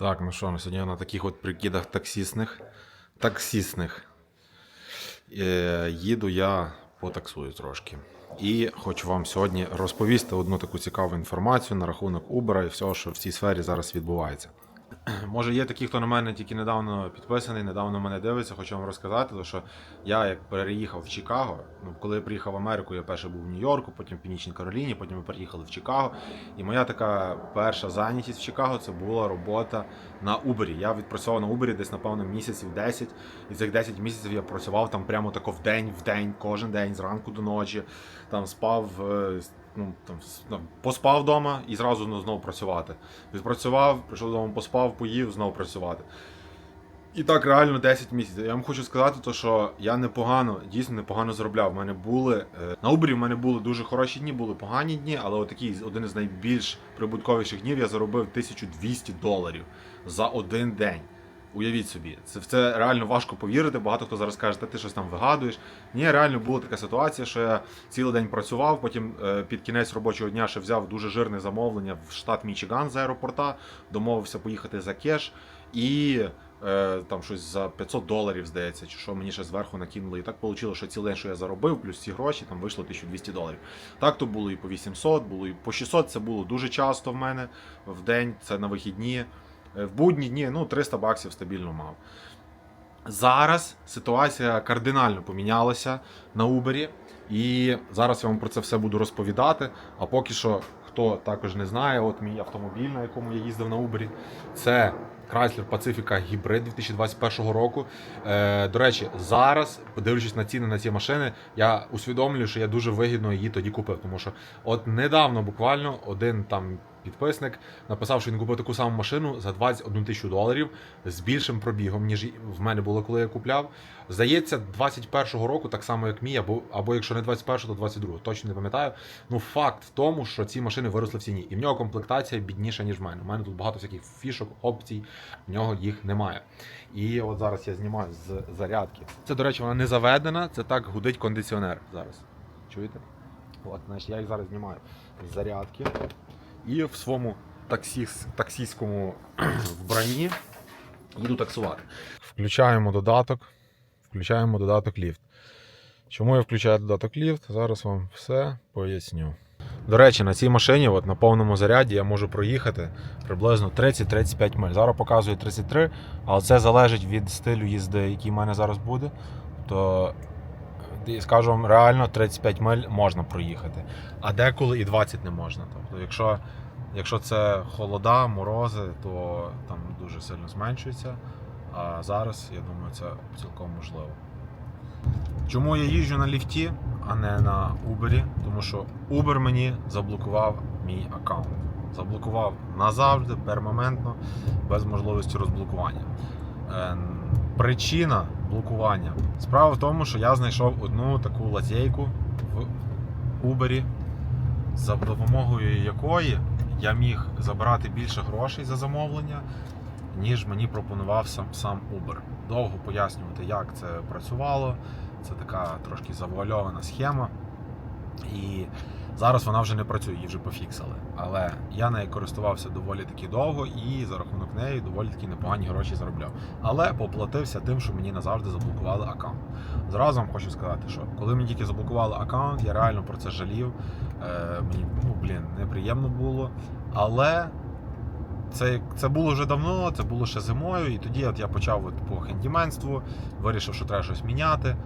Так, ну що, ну сьогодні на таких от прикидах таксісних. Таксісних. Е, їду я потаксую трошки. І хочу вам сьогодні розповісти одну таку цікаву інформацію на рахунок Uber і всього, що в цій сфері зараз відбувається. Може, є такі, хто на мене тільки недавно підписаний, недавно мене дивиться, хочу вам розказати, тому що я як переїхав в Чикаго. Ну, коли я приїхав в Америку, я перше був в Нью-Йорку, потім в Північній Кароліні, потім ми переїхали в Чикаго. І моя така перша зайнятість в Чикаго це була робота на Uber. Я відпрацював на Uber десь, напевно, місяців 10. І цих 10 місяців я працював там прямо тако в день, в день, кожен день, зранку до ночі. Там спав. Ну, там, ну, поспав вдома і зразу ну, знову працювати. Відпрацював, прийшов додому, поспав, поїв, знову працювати. І так реально 10 місяців. Я вам хочу сказати, то, що я непогано, дійсно непогано заробляв. У мене були е, на Uber в мене були дуже хороші дні, були погані дні, але отакий один із найбільш прибутковіших днів я заробив 1200 доларів за один день. Уявіть собі, це в це реально важко повірити. Багато хто зараз каже, та ти щось там вигадуєш. Ні, реально була така ситуація, що я цілий день працював, потім е, під кінець робочого дня ще взяв дуже жирне замовлення в штат Мічиган з аеропорта, домовився поїхати за кеш і е, там щось за 500 доларів, здається, чи що мені ще зверху накинули. І так вийшло, що цілий день, що я заробив, плюс ці гроші, там вийшло 1200 доларів. Так то було і по 800, було і по 600, це було дуже часто в мене в день, це на вихідні. Е, В будні дні ну 300 баксів стабільно мав. Зараз ситуація кардинально помінялася на Uber, і зараз я вам про це все буду розповідати. А поки що, хто також не знає, от мій автомобіль, на якому я їздив на Uber, це Chrysler Pacifica Hybrid 2021 року. Е, до речі, зараз, подивлячись на ціни на ці машини, я усвідомлюю, що я дуже вигідно її тоді купив. Тому що от недавно буквально один там підписник написав, що він купив таку саму машину за 21 тисячу доларів з більшим пробігом, ніж в мене було, коли я купляв. Здається, 21-го року, так само як мій, або, або якщо не 21-го, то 22-го, точно не пам'ятаю. Ну, факт в тому, що ці машини виросли в ціні. І в нього комплектація бідніша, ніж в мене. У мене тут багато всяких фішок, опцій, в нього їх немає. І от зараз я знімаю з зарядки. Це, до речі, вона не заведена, це так гудить кондиціонер зараз. Чуєте? От, значить, я їх зараз знімаю з зарядки. І в своєму таксіс, таксійському вбранні їду таксувати. Включаємо додаток. Включаємо додаток ліфт. Чому я включаю додаток ліфт? Зараз вам все поясню. До речі, на цій машині, от на повному заряді, я можу проїхати приблизно 30-35 миль. Зараз показує 33, але це залежить від стилю їзди, який в мене зараз буде. То вам, реально 35 миль можна проїхати, а деколи і 20 не можна. Тобто, якщо, якщо це холода, морози, то там дуже сильно зменшується. А зараз, я думаю, це цілком можливо. Чому я їжджу на ліфті, а не на Uber? Тому що Uber мені заблокував мій аккаунт. Заблокував назавжди, пермоментно, без можливості розблокування. Е, Причина блокування. Справа в тому, що я знайшов одну таку лазейку в Uber, за допомогою якої я міг забирати більше грошей за замовлення, ніж мені пропонував сам, сам Uber. Довго пояснювати, як це працювало. Це така трошки завуальована схема. І зараз вона вже не працює, її вже пофіксили. Але я нею користувався доволі таки довго і за рахунок неї доволі таки непогані гроші заробляв. Але поплатився тим, що мені назавжди заблокували аккаунт. Зразу вам хочу сказати, що коли мені тільки заблокували аккаунт, я реально про це жалів. Е, мені ну, блін, неприємно було. Але це, це було вже давно, це було ще зимою, і тоді от я почав от по хендіменству, вирішив, що треба щось міняти.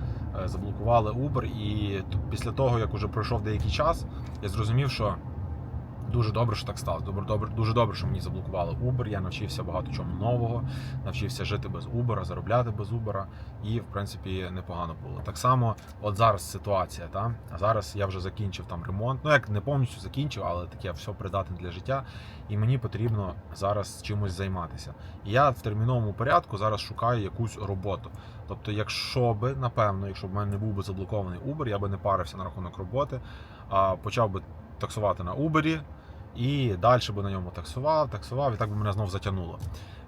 Е, Заблокували Uber, і після того, як уже пройшов деякий час, я зрозумів, що дуже добре, що так сталося. Добре, добре, дуже добре, що мені заблокували Uber. Я навчився багато чому нового, навчився жити без Uber, заробляти без Uber, і в принципі непогано було. Так само, от зараз ситуація. Та? А зараз я вже закінчив там ремонт. Ну як не повністю закінчив, але таке все придатне для життя. І мені потрібно зараз чимось займатися. І я в терміновому порядку зараз шукаю якусь роботу. Тобто, якщо би, напевно, якщо б в мене не був би заблокований Uber, я би не парився на рахунок роботи, а почав би таксувати на Uber і далі би на ньому таксував, таксував, і так би мене знов затягнуло.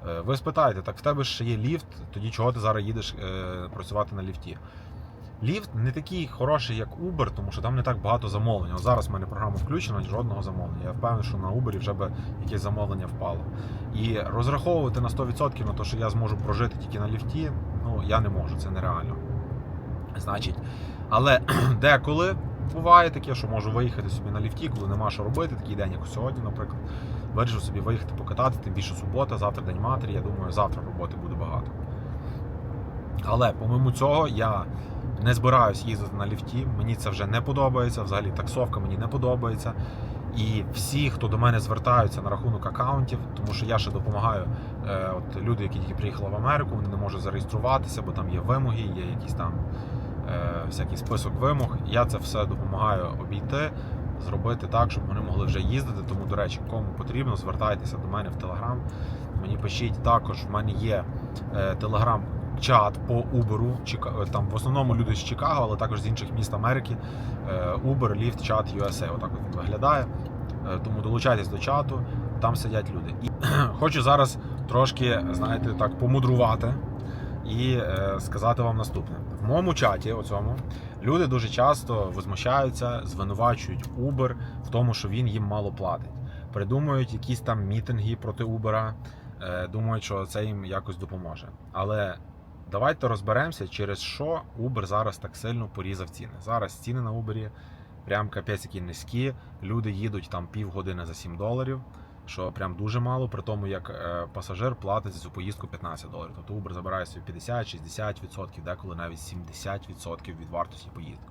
Е, Ви спитаєте, так в тебе ж є ліфт, тоді чого ти зараз їдеш е, працювати на ліфті? Ліфт не такий хороший, як Uber, тому що там не так багато замовлень. От зараз в мене програма включена, жодного замовлення. Я впевнений, що на Uber вже би якесь замовлення впало. І розраховувати на 100% на те, що я зможу прожити тільки на ліфті, ну я не можу, це нереально. Значить, але деколи буває таке, що можу виїхати собі на ліфті, коли нема що робити, такий день, як сьогодні, наприклад. Вирішив собі виїхати покатати, тим більше субота, завтра день матері. Я думаю, завтра роботи буде багато. Але помимо цього, я не збираюсь їздити на ліфті. Мені це вже не подобається. Взагалі таксовка мені не подобається. І всі, хто до мене звертаються на рахунок аккаунтів, тому що я ще допомагаю. Е, от люди, які тільки приїхали в Америку, вони не можуть зареєструватися, бо там є вимоги, є якісь там всякий список вимог. Я це все допомагаю обійти, зробити так, щоб вони могли вже їздити. Тому, до речі, кому потрібно, звертайтеся до мене в Телеграм. Мені пишіть також. В мене є е, телеграм. Чат по Uber, Чика- там в основному люди з Чикаго, але також з інших міст Америки. Е, Uber, Lyft, чат USA. Отак от виглядає. Е, Тому долучайтесь до чату, там сидять люди. І хочу зараз трошки, знаєте, так помудрувати і е, сказати вам наступне: моєму чаті, оцьому, люди дуже часто возмущаються, звинувачують Uber в тому, що він їм мало платить. Придумують якісь там мітинги проти Uber, е, думають, що це їм якось допоможе. Але давайте розберемося, через що Uber зараз так сильно порізав ціни. Зараз ціни на Uber прям капець які низькі. Люди їдуть там півгодини за 7 доларів, що прям дуже мало, при тому як е, пасажир платить за цю поїздку 15 доларів. Тобто Uber забирає собі 50-60%, деколи навіть 70% від вартості поїздки.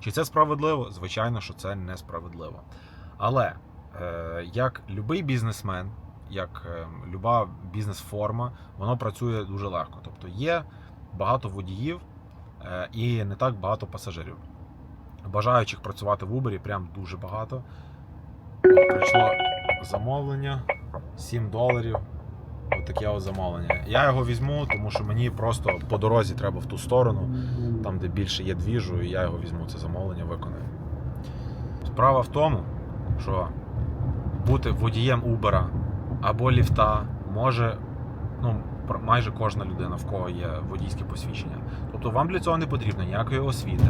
Чи це справедливо? Звичайно, що це несправедливо. Але е, як любий бізнесмен, як е, люба бізнес-форма, воно працює дуже легко. Тобто є багато водіїв і не так багато пасажирів. Бажаючих працювати в Uber прям дуже багато. Прийшло замовлення 7 доларів. От таке от замовлення. Я його візьму, тому що мені просто по дорозі треба в ту сторону, там де більше є двіжу, і я його візьму, це замовлення виконаю. Справа в тому, що бути водієм Uber або ліфта може ну, майже кожна людина, в кого є водійське посвідчення. Тобто вам для цього не потрібно ніякої освіти,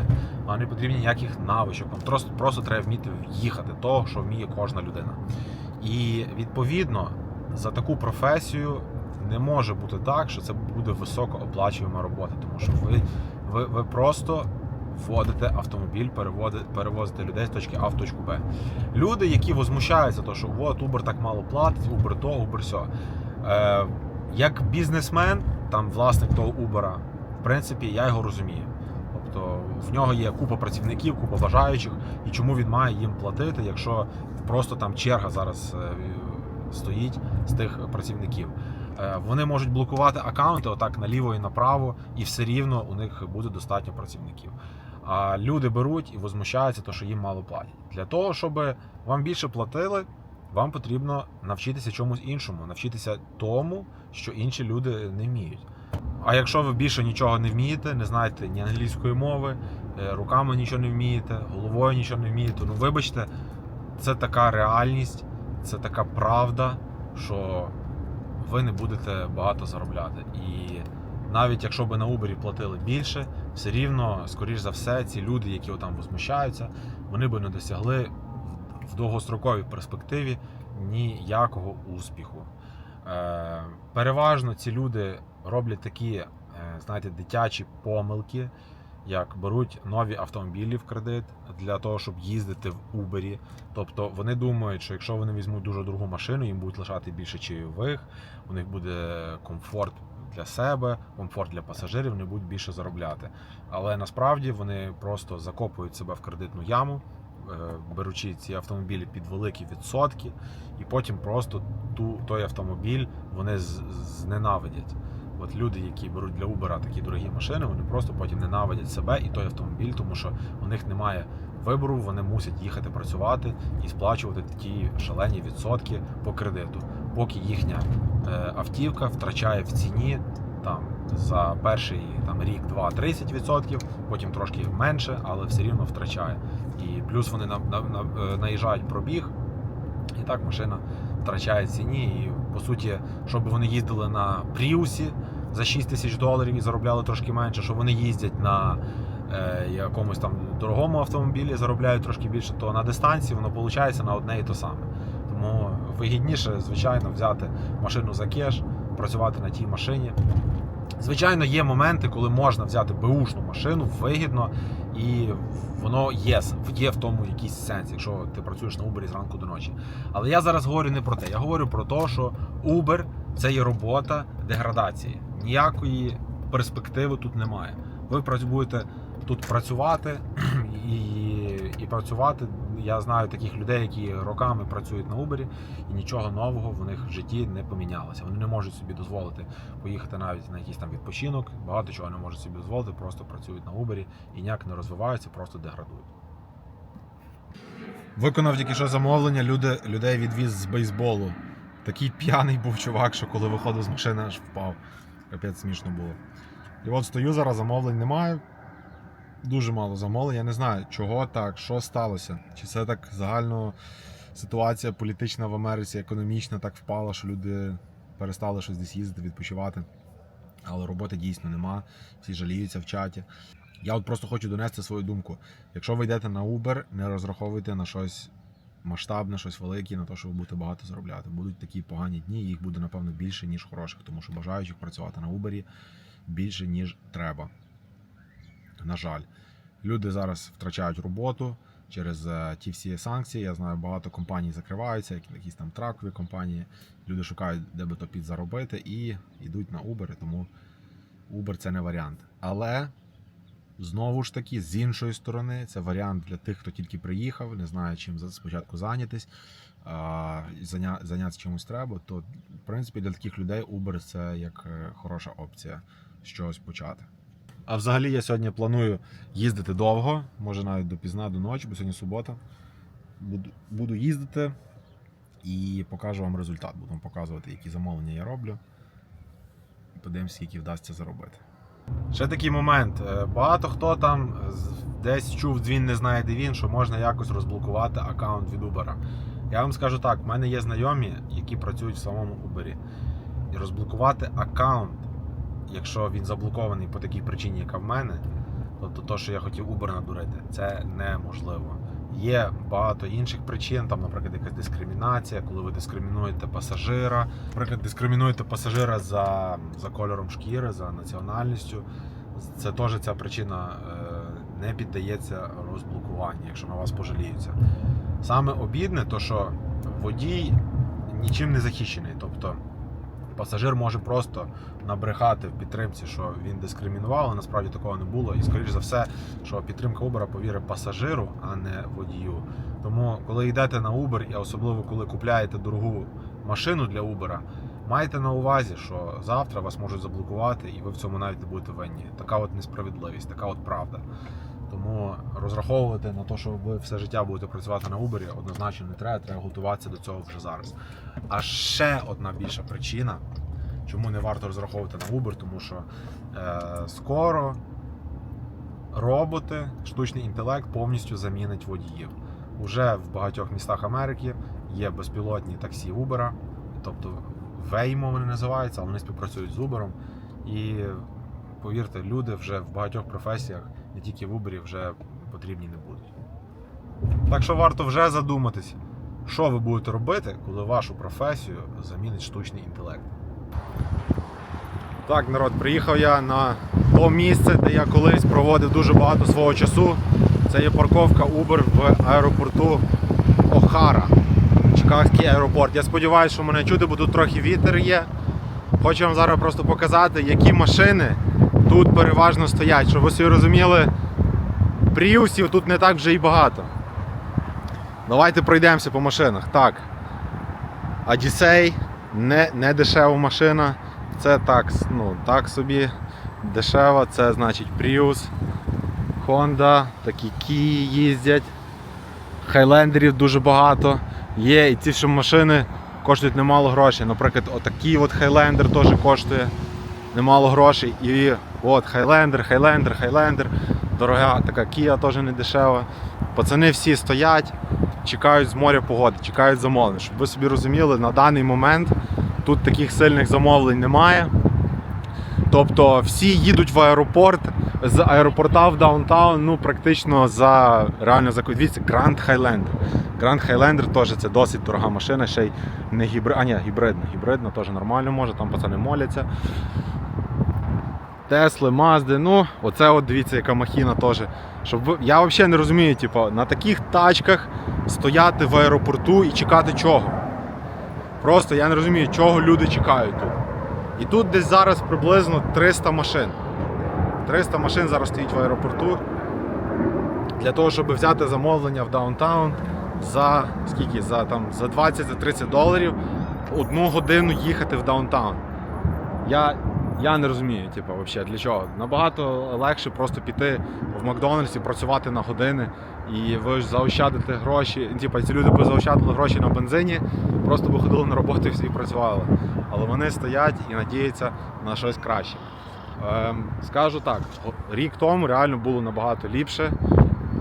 вам не потрібно ніяких навичок, вам просто, просто треба вміти їхати того, що вміє кожна людина. І відповідно за таку професію не може бути так, що це буде високооплачувана робота, тому що ви, ви, ви просто вводите автомобіль, перевозите людей з точки А в точку Б. Люди, які возмущаються, то що от Uber так мало платить, Uber то, Uber сьо. Е, як бізнесмен, там власник того Uber, в принципі, я його розумію. Тобто в нього є купа працівників, купа бажаючих, і чому він має їм платити, якщо просто там черга зараз е, стоїть з тих працівників. Е, Вони можуть блокувати аккаунти отак наліво і направо, і все рівно у них буде достатньо працівників. А люди беруть і возмущаються, то що їм мало платять. Для того, щоб вам більше платили, вам потрібно навчитися чомусь іншому, навчитися тому, що інші люди не вміють. А якщо ви більше нічого не вмієте, не знаєте ні англійської мови, е, руками нічого не вмієте, головою нічого не вмієте, ну вибачте, це така реальність, це така правда, що ви не будете багато заробляти. І навіть якщо би на Uber платили більше, все рівно, скоріш за все, ці люди, які там возмущаються, вони би не досягли в- довгостроковій перспективі ніякого успіху. Е, Переважно ці люди роблять такі, е, знаєте, дитячі помилки, як беруть нові автомобілі в кредит для того, щоб їздити в Uber. Тобто вони думають, що якщо вони візьмуть дуже дорогу машину, їм будуть лишати більше чайових, у них буде комфорт для себе, комфорт для пасажирів, вони будуть більше заробляти. Але насправді вони просто закопують себе в кредитну яму, е, беручи ці автомобілі під великі відсотки, і потім просто ту, той автомобіль вони зненавидять. От люди, які беруть для Uber такі дорогі машини, вони просто потім ненавидять себе і той автомобіль, тому що у них немає вибору, вони мусять їхати працювати і сплачувати ті шалені відсотки по кредиту, поки їхня е, автівка втрачає в ціні там за перший там рік 2-30%, потім трошки менше, але все рівно втрачає. І плюс вони на, на, на, е, наїжджають пробіг, і так машина втрачає ціні. І по суті, щоб вони їздили на Пріусі за 6 тисяч доларів і заробляли трошки менше, що вони їздять на е, якомусь там дорогому автомобілі заробляють трошки більше, то на дистанції воно виходить на одне і те саме. Тому вигідніше, звичайно, взяти машину за кеш, працювати на тій машині. Звичайно, є моменти, коли можна взяти беушну машину вигідно, і воно є, є в тому якийсь сенс, якщо ти працюєш на Uber зранку до ночі. Але я зараз говорю не про те. Я говорю про те, що Uber це є робота деградації. Ніякої перспективи тут немає. Ви будете тут працювати і, і працювати. Я знаю таких людей, які роками працюють на Uber, і нічого нового в них в житті не помінялося. Вони не можуть собі дозволити поїхати навіть на якийсь там відпочинок. Багато чого не можуть собі дозволити, просто працюють на Uber і ніяк не розвиваються, просто деградують. Виконав тільки що замовлення, люди, людей відвіз з бейсболу. Такий п'яний був чувак, що коли виходив з машини, аж впав. Капець смішно було. І от стою зараз, замовлень немає. Дуже мало замовлень. Я не знаю, чого так, що сталося. Чи це так загально ситуація політична в Америці, економічна так впала, що люди перестали щось десь їздити, відпочивати. Але роботи дійсно нема. Всі жаліються в чаті. Я от просто хочу донести свою думку. Якщо ви йдете на Uber, не розраховуйте на щось масштабне, щось велике, на те, що ви будете багато заробляти. Будуть такі погані дні, їх буде, напевно, більше, ніж хороших, тому що бажаючих працювати на Uber більше, ніж треба. На жаль, люди зараз втрачають роботу через е, ті всі санкції. Я знаю, багато компаній закриваються, які- якісь там тракові компанії. Люди шукають, де би то підзаробити, і йдуть на Uber, тому Uber це не варіант. Але знову ж таки, з іншої сторони, це варіант для тих, хто тільки приїхав, не знає, чим спочатку зайнятись, зайнятися чимось треба. То, в принципі, для таких людей Uber це як е, хороша опція чогось почати. А взагалі я сьогодні планую їздити довго, може навіть допізна до ночі, бо сьогодні субота. Буду, буду їздити і покажу вам результат. Буду показувати, які замовлення я роблю. Подивимося, скільки вдасться заробити. Ще такий момент. Е, Багато хто там десь чув дзвін, не знає, де він, що можна якось розблокувати аккаунт від Uber. Я вам скажу так: в мене є знайомі, які працюють в самому Uber. І розблокувати аккаунт, якщо він заблокований по такій причині, яка в мене, тобто то, що я хотів Uber надурити, це неможливо. Є багато інших причин, там, наприклад, якась дискримінація, коли ви дискримінуєте пасажира, наприклад, дискримінуєте пасажира за, за кольором шкіри, за національністю. Це теж ця причина е, не піддається розблокуванню, якщо на вас пожаліються. Саме обідне, то що водій нічим не захищений. Тобто пасажир може просто набрехати в підтримці, що він дискримінував, але насправді такого не було. І, скоріш за все, що підтримка Uber повірить пасажиру, а не водію. Тому, коли йдете на Uber, і особливо коли купляєте дорогу машину для Uber, майте на увазі, що завтра вас можуть заблокувати, і ви в цьому навіть не будете винні. Така от несправедливість, така от правда. Тому розраховувати на те, що ви все життя будете працювати на Uber, однозначно не треба, треба готуватися до цього вже зараз. А ще одна більша причина, чому не варто розраховувати на Uber, тому що е, скоро роботи, штучний інтелект повністю замінить водіїв. Уже в багатьох містах Америки є безпілотні таксі Uber, тобто Waymo вони називаються, але вони співпрацюють з Uber. І повірте, люди вже в багатьох професіях, не тільки в Uber, вже потрібні не будуть. Так що варто вже задуматись, що ви будете робити, коли вашу професію замінить штучний інтелект. Так, народ, приїхав я на то місце, де я колись проводив дуже багато свого часу. Це є парковка Uber в аеропорту Охара. Чикагський аеропорт. Я сподіваюся, що мене чути, бо тут трохи вітер є. Хочу вам зараз просто показати, які машини тут переважно стоять, щоб ви собі розуміли, пріусів тут не так вже і багато. Давайте пройдемося по машинах. Так. Odyssey, не, не дешева машина. Це так, ну, так собі дешева, це значить Prius, Honda, такі Kia їздять. Хайлендерів дуже багато. Є і ці що машини коштують немало грошей. Наприклад, отакий от Highlander теж коштує немало грошей. І от Highlander, Highlander, Highlander. Дорога така Kia теж не дешева. Пацани всі стоять, чекають з моря погоди, чекають замовлень. Щоб ви собі розуміли, на даний момент тут таких сильних замовлень немає. Тобто всі їдуть в аеропорт з аеропорта в даунтаун, ну практично за реально за дивіться, Grand Highlander. Grand Highlander теж це досить дорога машина, ще й не гібрид, а ні, гібридна. Гібридна теж нормально може, там пацани моляться. Тесли, Мазди, ну, оце от дивіться, яка махіна теж. Щоб. Я взагалі не розумію, типу, на таких тачках стояти в аеропорту і чекати чого. Просто я не розумію, чого люди чекають тут. І тут десь зараз приблизно 300 машин. 300 машин зараз стоїть в аеропорту для того, щоб взяти замовлення в даунтаун за скільки? За, там, за 20-30 доларів одну годину їхати в даунтаун. Я, я не розумію, типу, взагалі, для чого. Набагато легше просто піти в Макдональдс і працювати на години, і ви ж заощадите гроші. Типу, ці люди б заощадили гроші на бензині, просто би ходили на роботу і всі працювали. Але вони стоять і надіються на щось краще. Ем, скажу так, рік тому реально було набагато ліпше.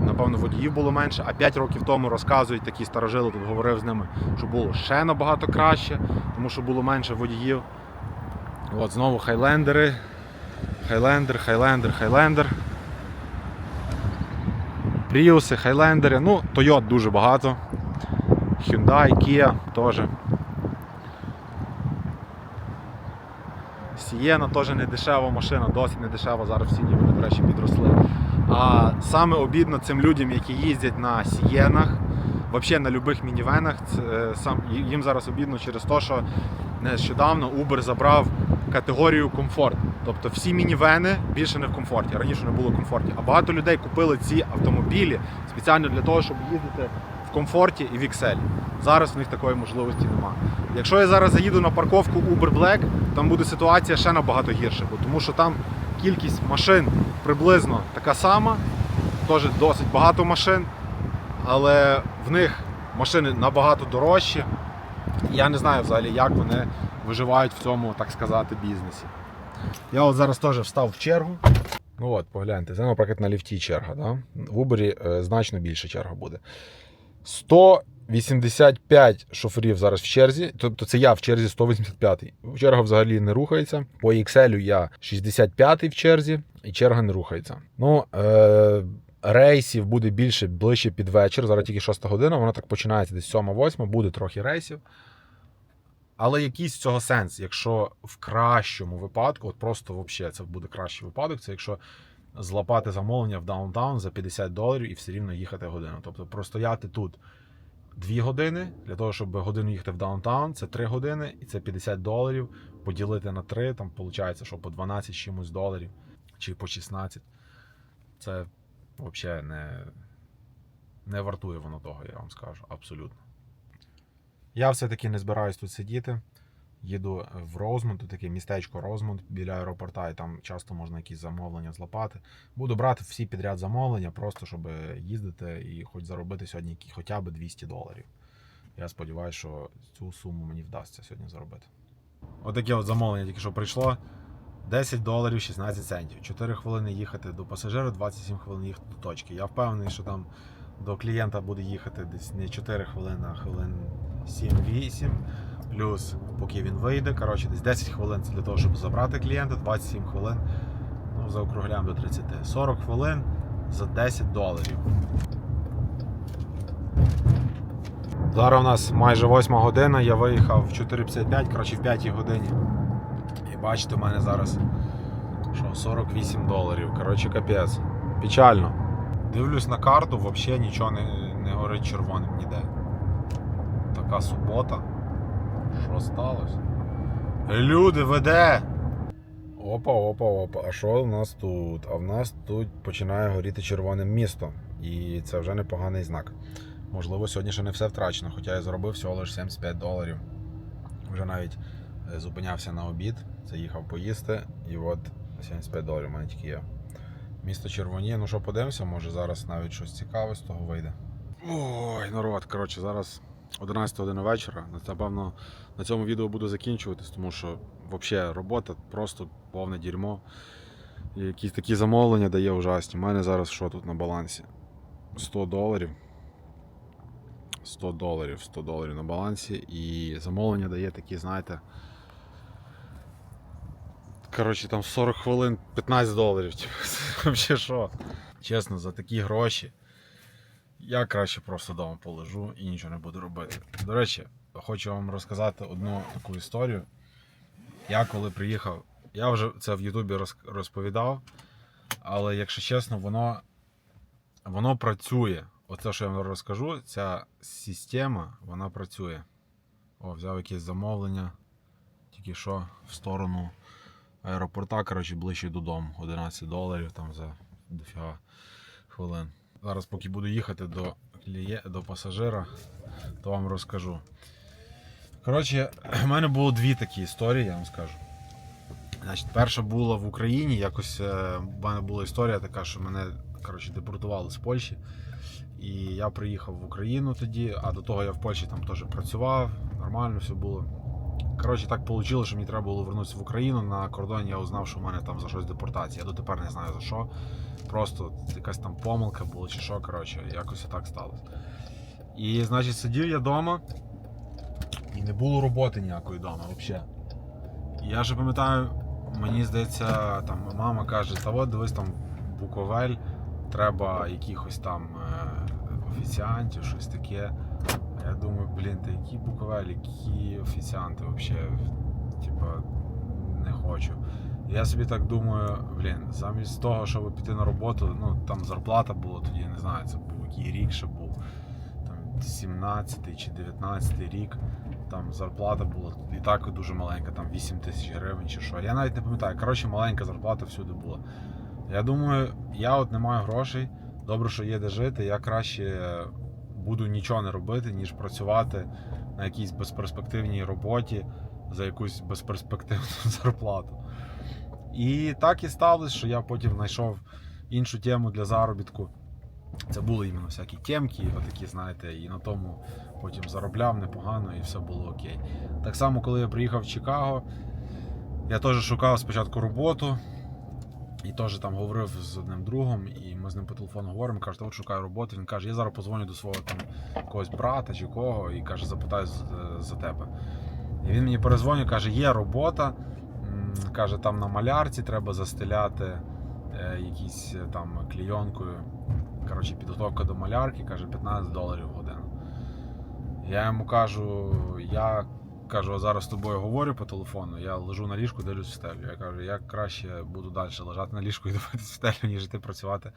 Напевно, водіїв було менше, а 5 років тому розказують такі старожили, тут говорив з ними, що було ще набагато краще, тому що було менше водіїв. От знову хайлендери. Хайлендер, хайлендер, хайлендер. Пріуси, хайлендери. Ну, Toyota дуже багато. Hyundai, Kia теж. Сієна теж не дешева машина, досить не дешева, зараз всі ніби до речі підросли. А саме обідно цим людям, які їздять на Сієнах, взагалі на будь-яких мінівенах, це, е, сам, їм зараз обідно через те, що нещодавно Uber забрав категорію комфорт. Тобто всі мінівени більше не в комфорті. Раніше не було в комфорті. А багато людей купили ці автомобілі спеціально для того, щоб їздити в комфорті і в XL. Зараз в них такої можливості немає. Якщо я зараз заїду на парковку Uber Black, там буде ситуація ще набагато гірше, бо тому що там кількість машин приблизно така сама, теж досить багато машин, але в них машини набагато дорожчі. Я не знаю взагалі, як вони виживають в цьому, так сказати, бізнесі. Я от зараз теж встав в чергу. Ну от, погляньте, це, наприклад, на ліфті черга. Да? В Uber е, значно більше черга буде. 185 шоферів зараз в черзі, тобто це я в черзі 185. Черга взагалі не рухається. По XL я 65 в черзі, і черга не рухається. Ну, е- рейсів буде більше ближче під вечір. Зараз тільки 6 година, воно так починається десь 7-8, буде трохи рейсів. Але якийсь цього сенс, якщо в кращому випадку, от просто взагалі це буде кращий випадок, це якщо злапати замовлення в даунтаун за 50 доларів і все рівно їхати годину. Тобто простояти тут 2 години для того, щоб годину їхати в даунтаун, це 3 години, і це 50 доларів. Поділити на 3, там виходить, що по 12 чимось доларів чи по 16. Це взагалі не, не вартує воно того, я вам скажу. Абсолютно. Я все-таки не збираюсь тут сидіти. Їду в Розмонд, тут таке містечко Розмонд біля аеропорта, і там часто можна якісь замовлення злопати. Буду брати всі підряд замовлення, просто щоб їздити і хоч заробити сьогодні хоча б 200 доларів. Я сподіваюся, що цю суму мені вдасться сьогодні заробити. Отаке от замовлення тільки що прийшло. 10 доларів 16 центів. 4 хвилини їхати до пасажира, 27 хвилин їхати до точки. Я впевнений, що там до клієнта буде їхати десь не 4 хвилини, а хвилин 7-8. Плюс, поки він вийде, коротше, десь 10 хвилин це для того, щоб забрати клієнта, 27 хвилин. Ну, заокругляємо до 30. 40 хвилин за 10 доларів. Зараз у нас майже 8 година, я виїхав в 4.55, коротше в 5 годині. І бачите, у мене зараз що, 48 доларів. Коротше, капець. Печально. Дивлюсь на карту, взагалі нічого не, не горить червоним ніде. Така субота. Що сталося? Люди, веде! Опа, опа, опа. А що у нас тут? А в нас тут починає горіти червоним місто. І це вже непоганий знак. Можливо, сьогодні ще не все втрачено, хоча я заробив всього лише 75 доларів. Вже навіть е, зупинявся на обід, заїхав поїсти, і от 75 доларів у мене тільки є. Місто червоніє, ну що подивимося, може зараз навіть щось цікаве з того вийде. Ой, народ, коротше, зараз 11 година вечора. Напевно, на цьому відео буду закінчуватись, тому що взагалі робота просто повне дерьмо. Якісь такі замовлення дає ужасні. У мене зараз що тут на балансі? 100 доларів. 100 доларів, 100 доларів на балансі. І замовлення дає такі, знаєте, коротше, там 40 хвилин 15 доларів. Типу, взагалі що? Чесно, за такі гроші я краще просто вдома полежу і нічого не буду робити. До речі, хочу вам розказати одну таку історію. Я коли приїхав, я вже це в Ютубі розповідав, але якщо чесно, воно, воно працює. Оце, що я вам розкажу, ця система, вона працює. О, взяв якесь замовлення, тільки що в сторону аеропорта, коротше, ближче додому. 11 доларів там за дофіга хвилин. Зараз, поки буду їхати до, кліє... до пасажира, то вам розкажу. Коротше, в мене було дві такі історії, я вам скажу. Значить, перша була в Україні. Якось е, в мене була історія така, що мене коротше, депортували з Польщі. І я приїхав в Україну тоді, а до того я в Польщі там теж працював, нормально все було. Коротше, так вийшло, що мені треба було вернутися в Україну. На кордоні я узнав, що в мене там за щось депортація. Я дотепер не знаю за що. Просто якась там помилка була чи що, коротше, якось так сталося. І, значить, сидів я вдома, і не було роботи ніякої вдома взагалі. Я ще пам'ятаю, мені здається, там мама каже, та от дивись там Буковель, треба якихось там е, офіціантів, щось таке. Я думаю, блін, та які Буковель, які офіціанти взагалі, типа, не хочу. Я собі так думаю, блін, замість того, щоб піти на роботу, ну там зарплата була тоді, не знаю, це був який рік ще був. Там 17 чи 19 рік. Там зарплата була і так дуже маленька, там 8 тисяч гривень чи що. Я навіть не пам'ятаю. Коротше, маленька зарплата всюди була. Я думаю, я от не маю грошей. Добре, що є де жити. Я краще буду нічого не робити, ніж працювати на якійсь безперспективній роботі за якусь безперспективну зарплату. І так і сталося, що я потім знайшов іншу тему для заробітку. Це були іменно всякі темки, отакі, знаєте, і на тому потім заробляв непогано і все було окей. Так само, коли я приїхав в Чикаго, я теж шукав спочатку роботу і теж там говорив з одним другом, і ми з ним по телефону говоримо, каже, от шукаю роботу. Він каже, я зараз позвоню до свого там якогось брата чи кого, і каже, запитаю за тебе. І він мені перезвонив, каже, є робота. Каже, там на малярці треба застеляти е, якісь е, там клійонкою. Коротше, підготовка до малярки, каже, 15 доларів в годину. Я йому кажу, я кажу, зараз з тобою говорю по телефону, я лежу на ліжку, дивлюсь в стелю. Я кажу, я краще буду далі лежати на ліжку і дивитися в стелю, ніж йти працювати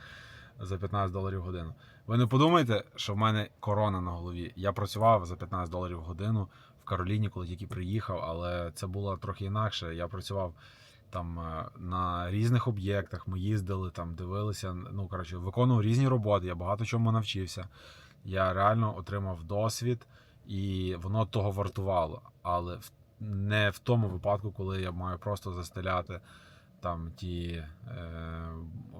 за 15 доларів годину. Ви не подумайте, що в мене корона на голові. Я працював за 15 доларів годину в Кароліні, коли тільки приїхав, але це було трохи інакше. Я працював там е, на різних об'єктах. Ми їздили, там дивилися. Ну коротше, виконував різні роботи. Я багато чому навчився. Я реально отримав досвід, і воно того вартувало. Але не в тому випадку, коли я маю просто застеляти там ті е,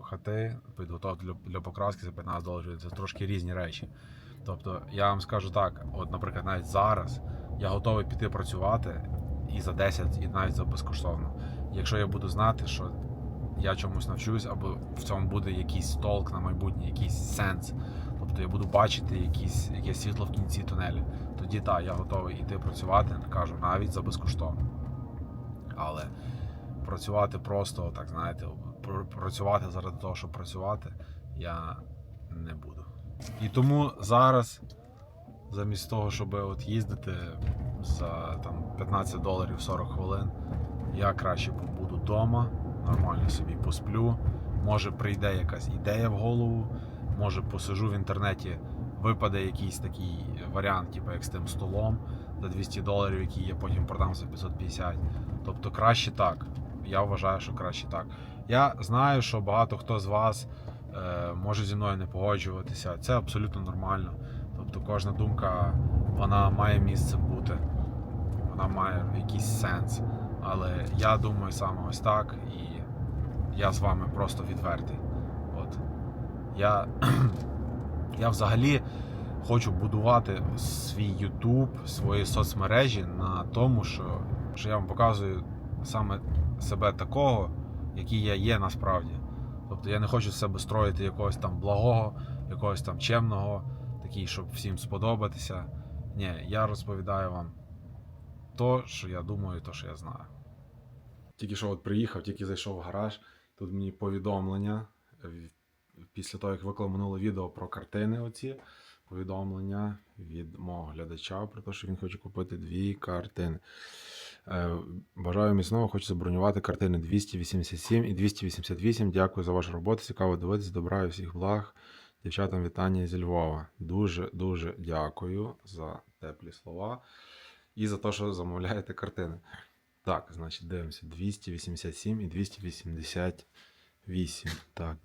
хати, підготовки для, для покраски за 15 доларів. Це трошки різні речі. Тобто, я вам скажу так: от, наприклад, навіть зараз я готовий піти працювати і за 10, і навіть за безкоштовно. Якщо я буду знати, що я чомусь навчусь, або в цьому буде якийсь толк на майбутнє, якийсь сенс. Тобто я буду бачити якісь, якесь світло в кінці тунелі. Тоді так, я готовий йти працювати, кажу, навіть за безкоштовно. Але працювати просто, так знаєте, працювати заради того, щоб працювати, я не буду. І тому зараз, замість того, щоб от їздити за там, 15 доларів 40 хвилин, я краще побуду вдома, нормально собі посплю. Може прийде якась ідея в голову, може посижу в інтернеті, випаде якийсь такий варіант, типу як з тим столом за 200 доларів, який я потім продам за 550. Тобто краще так. Я вважаю, що краще так. Я знаю, що багато хто з вас е, може зі мною не погоджуватися. Це абсолютно нормально. Тобто кожна думка вона має місце бути, вона має якийсь сенс. Але я думаю саме ось так, і я з вами просто відвертий. Я, я взагалі хочу будувати свій YouTube, свої соцмережі на тому, що, що я вам показую саме себе такого, який я є насправді. Тобто я не хочу з себе строїти якогось там благого, якогось там чемного, такий, щоб всім сподобатися. Ні, я розповідаю вам то, що я думаю, то, що я знаю. тільки що от приїхав, тільки зайшов в гараж. Тут мені повідомлення. Після того, як виклав минуле відео про картини, оці повідомлення від мого глядача про те, що він хоче купити дві картини. Е, Бажаю міцного, хочу забронювати картини 287 і 288. Дякую за вашу роботу. Цікаво дивитися. Добра і всіх благ. Дівчатам вітання зі Львова. Дуже дуже дякую за теплі слова і за те, що замовляєте картини. Так, значить, дивимося. 287 і 288. Так,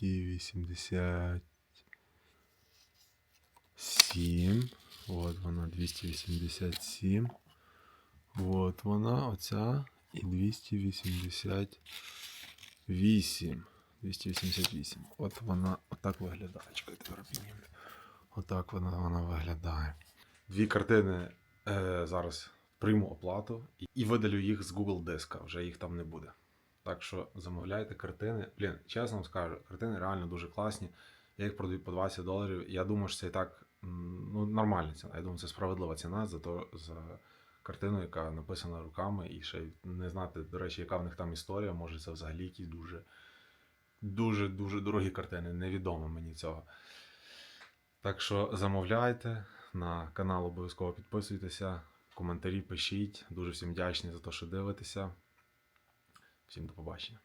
287. От вона, 287. От вона, оця. І 288. 288. От вона отак виглядає. Чекай, тепер піднімлю. Отак вона, вона виглядає. Дві картини е, зараз прийму оплату і видалю їх з Google диска. Вже їх там не буде. Так що замовляйте картини. Блін, чесно вам скажу, картини реально дуже класні. Я їх продаю по 20 доларів. Я думаю, що це і так ну, нормальна ціна. Я думаю, це справедлива ціна за, то, за картину, яка написана руками, і ще не знати, до речі, яка в них там історія. Може, це взагалі якісь дуже, дуже, дуже дорогі картини. Невідомо мені цього. Так що замовляйте, на канал обов'язково підписуйтеся, коментарі пишіть. Дуже всім вдячний за те, що дивитеся. Всім до побачення.